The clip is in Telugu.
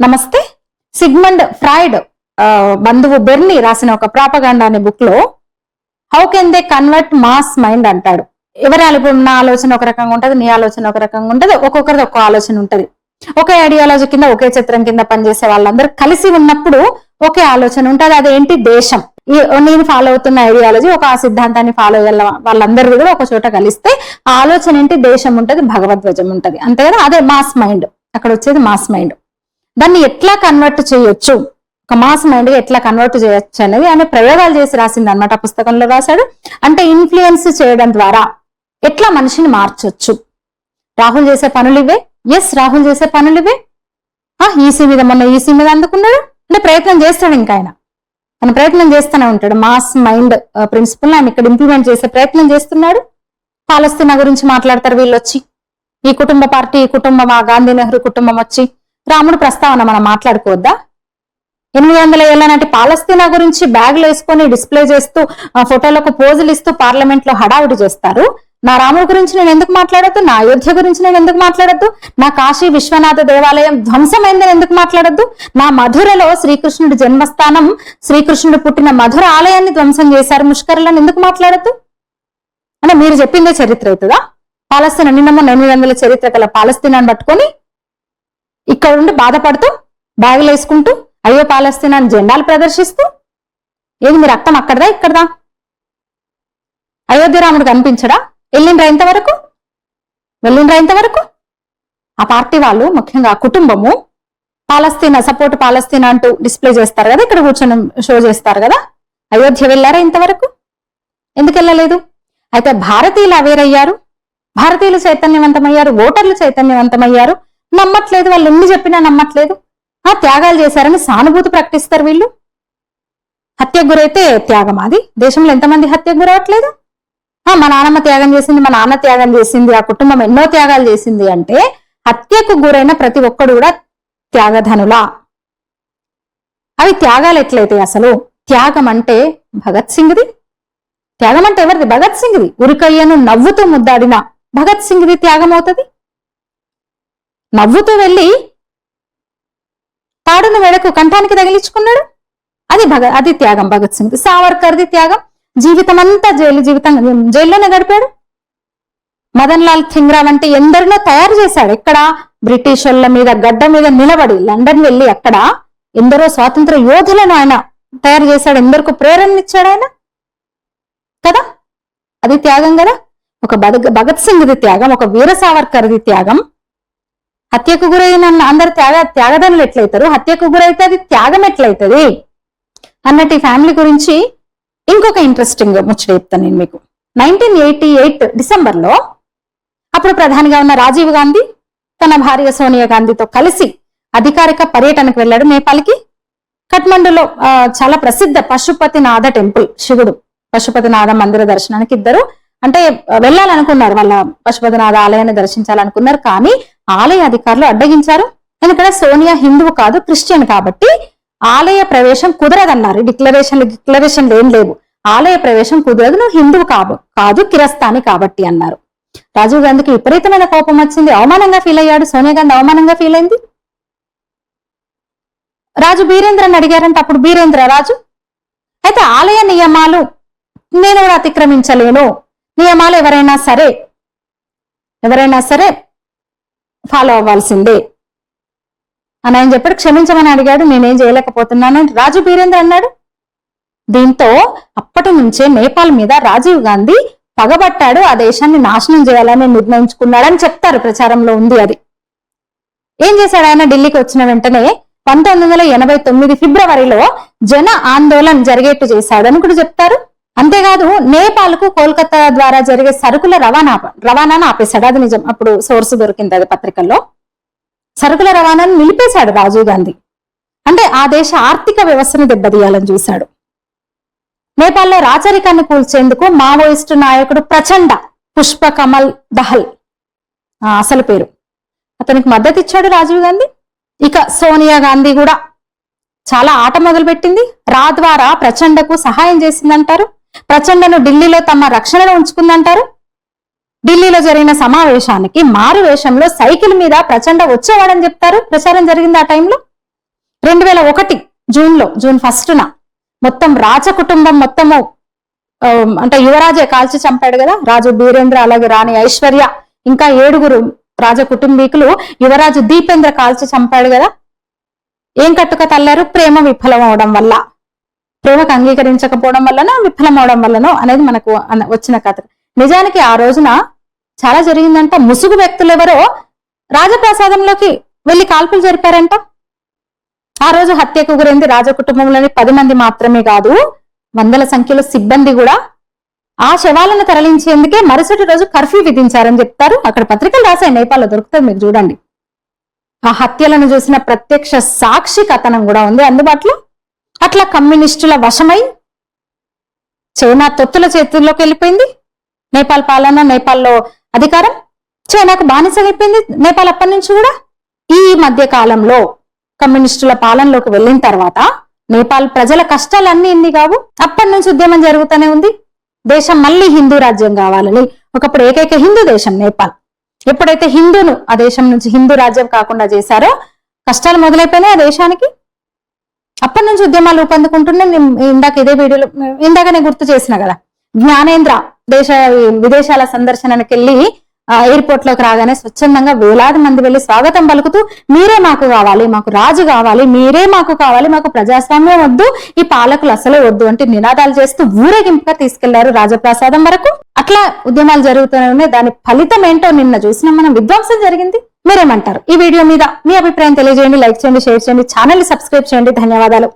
నమస్తే. సిగ్మండ్ ఫ్రాయిడ్ బంధువు బెర్నీ రాసిన ఒక ప్రాపగాండా అనే బుక్లో how can they convert mass mind అంటాడు. ఎవరి ఆలో- నా ఆలోచన ఒక రకంగా ఉంటది నీ ఆలోచన ఒక రకంగా ఉంటది ఒక్కొక్కరిది ఒక్క ఆలోచన ఉంటది. ఒకే ఐడియాలజీ కింద ఒకే చిత్రం కింద పనిచేసే వాళ్ళందరూ కలిసి ఉన్నప్పుడు ఒకే ఆలోచన ఉంటుంది. అదేంటి? దేశం. ఈ నేను ఫాలో అవుతున్న ఐడియాలజీ ఒక ఆ సిద్ధాంతాన్ని ఫాలో అయ్యే వాళ్ళందరూ కూడా ఒక చోట కలిస్తే ఆ ఆలోచన ఏంటి? దేశం ఉంటది భగవద్వజం ఉంటది. అంతే కదా అదే మాస్ మైండ్ అక్కడ వచ్చేది మాస్ మైండ్ దాన్ని ఎట్లా కన్వర్ట్ చేయొచ్చు? ఒక మాస్ మైండ్గా ఎట్లా కన్వర్ట్ చేయొచ్చు అనేది ఆయన ప్రయోగాలు చేసి రాసింది అనమాట పుస్తకంలో రాశాడు. అంటే ఇన్ఫ్లుయెన్స్ చేయడం ద్వారా ఎట్లా మనిషిని మార్చొచ్చు? రాహుల్ చేసే పనులు ఇవే? ఎస్ రాహుల్ చేసే పనులు ఇవే? ఆ, ఈసీ మీద మొన్న ఈసీ మీద అందుకున్నాడు? అంటే ప్రయత్నం చేస్తాడు ఇంకా ఆయన. ఆయన ప్రయత్నం చేస్తూనే ఉంటాడు. మాస్ మైండ్ ప్రిన్సిపల్ ఆయన ఇక్కడ ఇంప్లిమెంట్ చేసే ప్రయత్నం చేస్తున్నాడు. పాలస్తీనా గురించి మాట్లాడతారు వీళ్ళు వచ్చి ఈ కుటుంబ పార్టీ ఈ కుటుంబం ఆ గాంధీ నెహ్రూ కుటుంబం వచ్చి రాముడు ప్రస్తావన మనం మాట్లాడుకోవద్దా? ఎనిమిది వందల ఏళ్ళ నాటి పాలస్తీనా గురించి బ్యాగులు వేసుకొని డిస్ప్లే చేస్తూ ఆ ఫోటోలకు పోజులు ఇస్తూ పార్లమెంట్లో హడావుడి చేస్తారు. నా రాముడి గురించి నేను ఎందుకు మాట్లాడద్దు? నా అయోధ్య గురించి నేను ఎందుకు మాట్లాడద్దు? నా కాశీ విశ్వనాథ దేవాలయం ధ్వంసమైందని ఎందుకు మాట్లాడద్దు? నా మధురలో శ్రీకృష్ణుడి జన్మస్థానం శ్రీకృష్ణుడు పుట్టిన మధుర ఆలయాన్ని ధ్వంసం చేశారు ముష్కరులను ఎందుకు మాట్లాడద్దు? అంటే మీరు చెప్పిందే చరిత్ర అవుతుందా? పాలస్తీనా నిన్న మొన్న ఎనిమిది వందల చరిత్ర గల పాలస్తీనాన్ని పట్టుకొని ఇక్కడ ఉండి బాధపడుతూ బ్యాగులు వేసుకుంటూ అయ్యో పాలస్తీనా అని జెండాలు ప్రదర్శిస్తూ ఏది మీ రక్తం అక్కడదా ఇక్కడదా? అయోధ్య రాముడు కనిపించడా? వెళ్ళిండ్రా ఇంతవరకు? వెళ్ళిండ్రా ఇంతవరకు? ఆ పార్టీ వాళ్ళు ముఖ్యంగా కుటుంబము పాలస్తీనా సపోర్ట్ పాలస్తీనా అంటూ డిస్ప్లే చేస్తారు కదా ఇక్కడ కూర్చొని షో చేస్తారు కదా? అయోధ్య వెళ్ళారా ఇంతవరకు? ఎందుకు వెళ్ళలేదు? అయితే భారతీయులు అవేరయ్యారు? భారతీయులు చైతన్యవంతమయ్యారు? ఓటర్లు చైతన్యవంతమయ్యారు? నమ్మట్లేదు వాళ్ళు ఎన్ని చెప్పినా నమ్మట్లేదు. ఆ త్యాగాలు చేశారని సానుభూతి ప్రకటిస్తారు వీళ్ళు. హత్యకు గురైతే త్యాగం అది. దేశంలో ఎంతమంది హత్యకు గురవట్లేదు? ఆ, మా నాన్నమ్మ త్యాగం చేసింది మా నాన్న త్యాగం చేసింది ఆ కుటుంబం ఎన్నో త్యాగాలు చేసింది అంటే హత్యకు గురైన ప్రతి ఒక్కడు కూడా త్యాగధనులా. అవి త్యాగాలు ఎట్లయితే అసలు? త్యాగం అంటే భగత్ సింగ్ది. త్యాగం అంటే ఎవరిది? భగత్ సింగ్ది. ఉరికయ్యను నవ్వుతూ ముద్దాడిన భగత్ సింగ్ది త్యాగం అవుతుంది. నవ్వుతూ వెళ్ళి తాడును మెడకు కంఠానికి తగిలించుకున్నాడు. అది భగ అది త్యాగం భగత్ సింగ్. సావర్కర్ది త్యాగం. జీవితం అంతా జైలు జీవితం జైల్లోనే గడిపాడు. మదన్ లాల్ థింగ్రా వంటి ఎందరినో తయారు చేశాడు. ఇక్కడ బ్రిటిషర్ల మీద గడ్డ మీద నిలబడి లండన్ వెళ్ళి అక్కడ ఎందరో స్వాతంత్ర యోధులను ఆయన తయారు చేశాడు. ఎందరికో ప్రేరణనిచ్చాడు ఆయన. కదా? అది త్యాగం కదా? ఒక భగ- భగత్ సింగ్ది త్యాగం ఒక వీర సావర్కర్ది త్యాగం. హత్యకు గురైన అందరు త్యాగ త్యాగదనులు ఎట్లయితారు? హత్యకు గురైతే అది త్యాగం ఎట్లయితుంది? అన్నట్టు ఈ ఫ్యామిలీ గురించి ఇంకొక ఇంట్రెస్టింగ్ ముచ్చట చెప్తాను నేను మీకు. నైన్టీన్ ఎయిటీ ఎయిట్ డిసెంబర్లో అప్పుడు ప్రధానిగా ఉన్న రాజీవ్ గాంధీ తన భార్య సోనియా గాంధీతో కలిసి అధికారిక పర్యటనకు వెళ్ళాడు నేపాల్కి. కఠ్మండులో చాలా ప్రసిద్ధ పశుపతినాథ టెంపుల్ శివుడు పశుపతినాథ మందిర దర్శనానికి ఇద్దరు. అంటే వెళ్ళాలనుకున్నారు వాళ్ళ పశుపతినాథ ఆలయాన్ని దర్శించాలనుకున్నారు కానీ ఆలయ అధికారులు అడ్డగించారు. ఎందుకంటే సోనియా హిందువు కాదు క్రిస్టియన్ కాబట్టి ఆలయ ప్రవేశం కుదరదన్నారు. డిక్లరేషన్లు డిక్లరేషన్లు ఏం లేవు. ఆలయ ప్రవేశం కుదరదు నువ్వు హిందువు కాదు కాదు కిరస్తాని కాబట్టి అన్నారు. రాజీవ్ గాంధీకి విపరీతమైన కోపం వచ్చింది. అవమానంగా ఫీల్ అయ్యాడు. సోనియా గాంధీ అవమానంగా ఫీల్ అయింది. రాజు బీరేంద్రని అడిగారంటే అప్పుడు బీరేంద్ర రాజు. అయితే ఆలయ నియమాలు నేను కూడా అతిక్రమించలేను. నియమాలు ఎవరైనా సరే ఎవరైనా సరే ఫాలో అవ్వాల్సిందే. అని ఆయన చెప్పాడు క్షమించమని అడిగాడు నేనేం చేయలేకపోతున్నాను. రాజు బీరేంద్ర అన్నాడు? దీంతో అప్పటి నుంచే నేపాల్ మీద రాజీవ్ గాంధీ పగబట్టాడు ఆ దేశాన్ని నాశనం చేయాలని నిర్ణయించుకున్నాడని చెప్తారు ప్రచారంలో ఉంది అది. ఏం చేశాడు ఆయన? ఢిల్లీకి వచ్చిన వెంటనే పంతొమ్మిది వందల ఎనభై తొమ్మిది ఫిబ్రవరిలో జన ఆందోళన జరిగేట్టు చేశాడని కూడా చెప్తారు. అంతేకాదు నేపాల్కు కోల్కతా ద్వారా జరిగే సరుకుల రవాణా రవాణాను ఆపేశాడు. అది నిజం. అప్పుడు సోర్స్ దొరికింది అది పత్రికల్లో. సరుకుల రవాణాను నిలిపేశాడు రాజీవ్ గాంధీ. అంటే ఆ దేశ ఆర్థిక వ్యవస్థను దెబ్బతీయాలని చూశాడు. నేపాల్లో రాచరికాన్ని కూల్చేందుకు మావోయిస్టు నాయకుడు ప్రచండ పుష్ప కమల్ దహల్ అసలు పేరు. అతనికి మద్దతు ఇచ్చాడు రాజీవ్ గాంధీ. ఇక సోనియా గాంధీ కూడా చాలా ఆట మొదలుపెట్టింది. రా ద్వారా ప్రచండకు సహాయం చేసిందంటారు. ప్రచండను ఢిల్లీలో తమ రక్షణలో ఉంచుకుందంటారు? ఢిల్లీలో జరిగిన సమావేశానికి మారు వేషంలో సైకిల్ మీద ప్రచండ వచ్చేవాడని చెప్తారు? ప్రచారం జరిగింది ఆ టైంలో? రెండు వేల ఒకటి జూన్లో జూన్ ఫస్ట్న మొత్తం రాజ కుటుంబం మొత్తము అంటే యువరాజే కాల్చి చంపాడు కదా? రాజు బీరేంద్ర అలాగే రాణి ఐశ్వర్య ఇంకా ఏడుగురు రాజ కుటుంబీకులు యువరాజు దీపేంద్ర కాల్చి చంపాడు కదా? ఏం కట్టుక తల్లారు? ప్రేమ విఫలం అవడం వల్ల. ప్రేమకు అంగీకరించకపోవడం వల్లనో విఫలమవడం వల్లనో అనేది మనకు అన- వచ్చిన కథ. నిజానికి ఆ రోజున చాలా జరిగిందంట. ముసుగు వ్యక్తులు ఎవరో రాజప్రసాదంలోకి వెళ్ళి కాల్పులు జరిపారంట. ఆ రోజు హత్యకు గురైంది రాజ కుటుంబంలోని పది మంది మాత్రమే కాదు వందల సంఖ్యలో సిబ్బంది కూడా ఆ శవాలను తరలించేందుకే మరుసటి రోజు కర్ఫ్యూ విధించారని చెప్తారు. అక్కడ పత్రికలు రాసే నేపాల్లో దొరుకుతుంది మీరు చూడండి. ఆ హత్యలను చూసిన ప్రత్యక్ష సాక్షి కథనం కూడా ఉంది అందుబాటులో. అట్లా కమ్యూనిస్టుల వశమై చైనా తొత్తుల చేతుల్లోకి వెళ్ళిపోయింది. నేపాల్ పాలన నేపాల్లో అధికారం చైనాకు బానిసైపోయింది నేపాల్ అప్పటి నుంచి కూడా ఈ మధ్య కాలంలో కమ్యూనిస్టుల పాలనలోకి వెళ్ళిన తర్వాత నేపాల్ ప్రజల కష్టాలన్నీ ఇన్ని కావు? అప్పటి నుంచి ఉద్యమం జరుగుతూనే ఉంది. దేశం మళ్ళీ హిందూ రాజ్యం కావాలని ఒకప్పుడు ఏకైక హిందూ దేశం నేపాల్. ఎప్పుడైతే హిందూను ఆ దేశం నుంచి హిందూ రాజ్యం కాకుండా చేశారో కష్టాలు మొదలైపోయినాయి ఆ దేశానికి. అప్పటి నుంచి ఉద్యమాలు రూపొందుకుంటుండే ఇందాక ఇదే వీడియోలో ఇందాక నేను గుర్తు చేసిన కదా జ్ఞానేంద్ర దేశ విదేశాల సందర్శనకి వెళ్ళి ఎయిర్పోర్ట్లోకి రాగానే స్వచ్ఛందంగా వేలాది మంది వెళ్ళి స్వాగతం పలుకుతూ మీరే మాకు కావాలి మాకు రాజు కావాలి మీరే మాకు కావాలి మాకు ప్రజాస్వామ్యం వద్దు ఈ పాలకులు అసలే వద్దు అంటే నినాదాలు చేస్తూ ఊరేగింపుగా తీసుకెళ్ళారు రాజప్రసాదం వరకు. అట్లా ఉద్యమాలు జరుగుతూనే దాని ఫలితం ఏంటో నిన్న చూసిన మనం. విధ్వంసం జరిగింది. మీరేమంటారు? ఈ వీడియో మీద మీ అభిప్రాయం తెలియజేయండి లైక్ చేయండి షేర్ చేయండి ఛానల్ సబ్స్క్రైబ్ చేయండి. ధన్యవాదాలు.